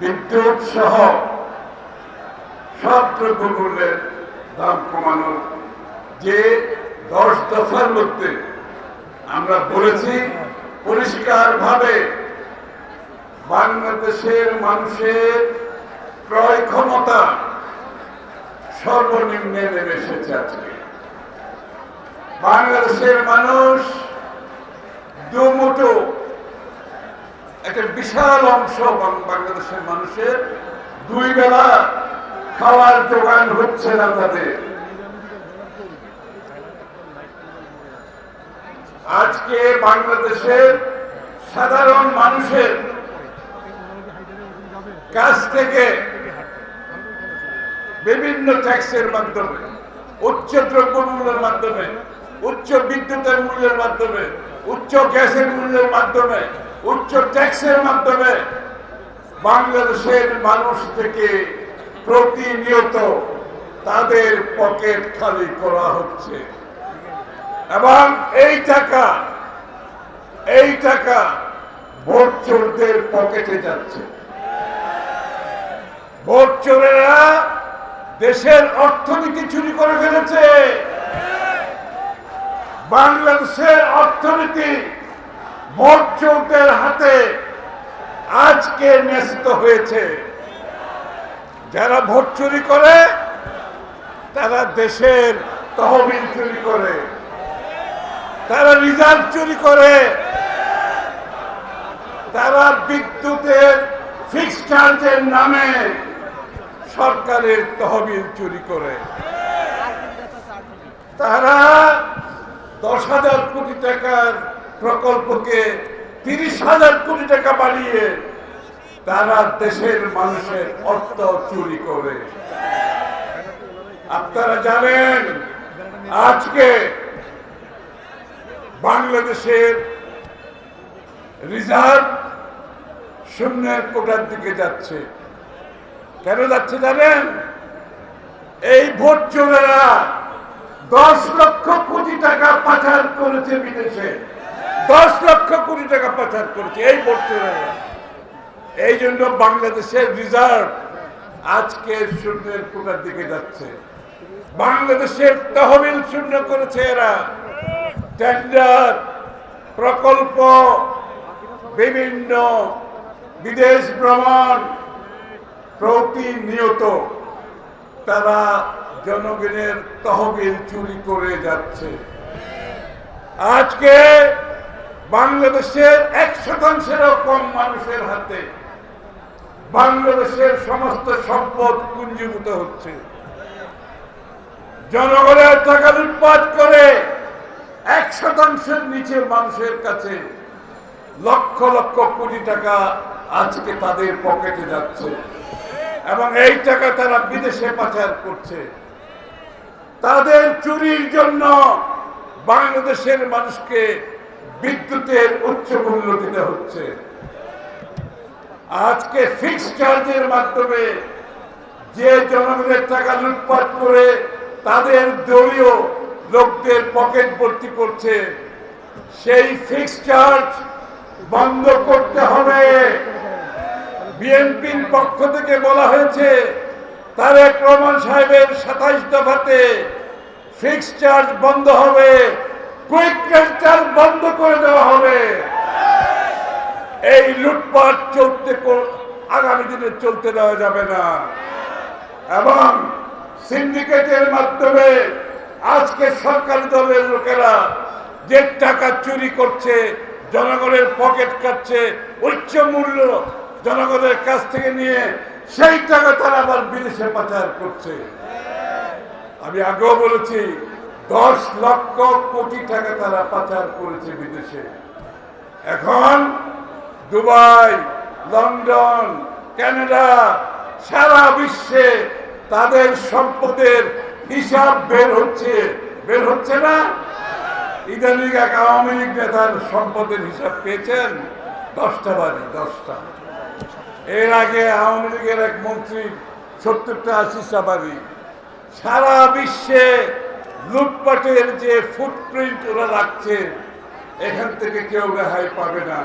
বিদ্যুৎ সহ সব দ্রব্যমূল্যের দাম কমানোর যে দশ দফার মধ্যে আমরা বলেছি পরিষ্কারভাবে বাংলাদেশের মানুষের ক্রয় ক্ষমতা সর্বনিম্নে নেমে এসেছে আজকে। বাংলাদেশের মানুষ দুমুটো একটা বিশাল অংশ বাংলাদেশের মানুষের দুই বেলা খাওয়ার যোগান হচ্ছে না তাদের। আজকে বাংলাদেশের সাধারণ মানুষের কাছ থেকে বিভিন্ন ট্যাক্সের মাধ্যমে, উচ্চ দ্রব্যমূল্যের মাধ্যমে, উচ্চ বিদ্যুতের মূল্যের মাধ্যমে, উচ্চ গ্যাসের মূল্যের মাধ্যমে উচ্চ ট্যাক্সের মাধ্যমে বাংলাদেশের মানুষ থেকে প্রতিনিয়ত তাদের পকেট খালি করা হচ্ছে। এবং এই টাকা এই টাকা ভোট চোরদের পকেটে যাচ্ছে। ভোট চোরেরা দেশের অর্থনীতি চুরি করে ফেলেছে। বাংলাদেশের অর্থনীতি চোরদের হাতে আজকে ন্যস্ত হয়েছে। যারা ভোট চুরি করে, তারা দেশের তহবিল চুরি করে। তারা রিজার্ভ চুরি করে। তারা বিদ্যুতের ফিক্স চার্জের নামে সরকারের তহবিল চুরি করে। তারা দশ হাজার কোটি টাকার প্রকল্পকে তিরিশ হাজার কোটি টাকা বাড়িয়ে তারা দেশের মানুষের অর্থ চুরি করে। আপনারা জানেন, আজকে বাংলাদেশের রিজার্ভ শূন্যের কোটার দিকে যাচ্ছে। কেন যাচ্ছে জানেন? এই ভোট চোরেরা দশ লক্ষ কোটি টাকা পাচার করেছে বিদেশে। দশ লক্ষ কোটি টাকা পাচার করেছে, এই ভোট এই জন্য বাংলাদেশের রিজার্ভ আজকে শূন্যের কোটার দিকে যাচ্ছে। বাংলাদেশের তহবিল শূন্য করেছে এরা। টেন্ডার প্রকল্প, বিভিন্ন বিদেশ ভ্রমণ প্রতিনিয়ত তারা জনগণের তহবিল চুরি করে যাচ্ছে। আজকে বাংলাদেশের এক শতাংশেরও কম মানুষের হাতে বাংলাদেশের সমস্ত সম্পদ পুঞ্জীভূত হচ্ছে। জনগণের টাকা লুটপাট করে এক শতাংশের নিচে মানুষের কাছে লক্ষ লক্ষ কোটি টাকা আজকে তাদের পকেটে যাচ্ছে এবং এই টাকা তারা বিদেশে পাচার করছে। তাদের চুরির জন্য বাংলাদেশের মানুষকে বিদ্যুতের উচ্চ মূল্য দিতে হচ্ছে। আজকে ফিক্স চার্জের মাধ্যমে যে জনগণের টাকা লুটপাট করে তাদের দলীয় লোকদের পকেট ভর্তি করছে, সেই ফিক্স চার্জ বন্ধ করতে হবে। বিএনপির পক্ষ থেকে বলা হয়েছে, তারেক রহমান সাহেবের সাতাইশ দফাতে ফিক্স চার্জ বন্ধ হবে। কুইক চার্জ বন্ধ করে দেওয়া হবে। এই লুটপাট চলতে আগামী দিনে চলতে দেওয়া যাবে না। এবং সিন্ডিকেটের মাধ্যমে আজকে সরকারি দলের লোকেরা যে টাকা চুরি করছে, জনগণের পকেট কাটছে, উচ্চ মূল্য জনগণের কাছ থেকে নিয়ে সেই টাকা তারা আবার বিদেশে পাচার করছে। আমি আগেও বলেছি দশ লক্ষ কোটি টাকা তারা পাচার করেছে বিদেশে। এখন দুবাই, লন্ডন, কানাডা, সারা বিশ্বে তাদের সম্পদের হিসাব বের হচ্ছে। বের হচ্ছে না? ইদানিং এক আওয়ামী লীগ নেতার সম্পদের হিসাব পেয়েছেন দশটা বাড়ি দশটা। এর আগে আওয়ামী লীগের এক মন্ত্রী, সত্তরটা আশিটা বাড়ি সারা বিশ্বে লুটপাটের যে ফুটপ্রিন্ট ওরা রাখছে এখান থেকে কেউ রেহাই পাবে না।